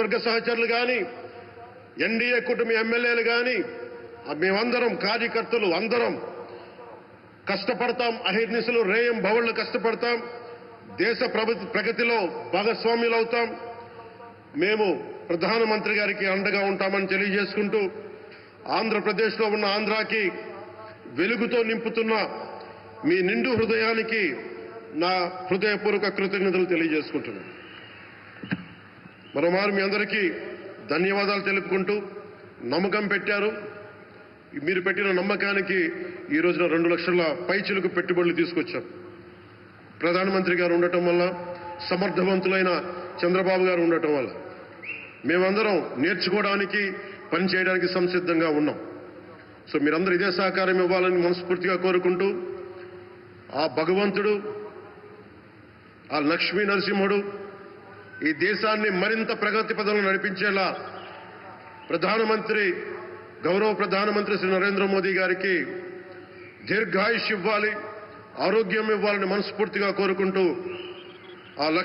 నియోజకవర్గ సహచరులు కానీ ఎన్డీఏ కుటుంబ ఎమ్మెల్యేలు కానీ మేమందరం కార్యకర్తలు అందరం కష్టపడతాం. అహిర్నిశలు రేయం భవన్లు కష్టపడతాం. దేశ ప్రగతిలో భాగస్వామ్యులు అవుతాం మేము ప్రధానమంత్రి గారికి అండగా ఉంటామని తెలియజేసుకుంటూ ఆంధ్రప్రదేశ్లో ఉన్న ఆంధ్రాకి వెలుగుతో నింపుతున్న మీ నిండు హృదయానికి నా హృదయపూర్వక కృతజ్ఞతలు తెలియజేసుకుంటున్నాను. మరోమారు మీ అందరికీ ధన్యవాదాలు తెలుపుకుంటూ నమ్మకం పెట్టారు. మీరు పెట్టిన నమ్మకానికి ఈ రోజున రెండు లక్షల పైచులకు పెట్టుబడులు తీసుకొచ్చాం ప్రధానమంత్రి గారు ఉండటం వల్ల సమర్థవంతులైన చంద్రబాబు గారు ఉండటం వల్ల. మేమందరం నేర్చుకోవడానికి పనిచేయడానికి సంసిద్ధంగా ఉన్నాం. సో మీరందరూ ఇదే సహకారం ఇవ్వాలని మనస్ఫూర్తిగా కోరుకుంటూ ఆ భగవంతుడు ఆ లక్ష్మీ నరసింహుడు ఈ దేశాన్ని మరింత ప్రగతి పదంలో నడిపించేలా ప్రధానమంత్రి గౌరవ ప్రధానమంత్రి శ్రీ నరేంద్ర మోదీ గారికి దీర్ఘాయుష్ ఇవ్వాలి ఆరోగ్యం ఇవ్వాలని మనస్ఫూర్తిగా కోరుకుంటూ ఆ లక్ష్మీ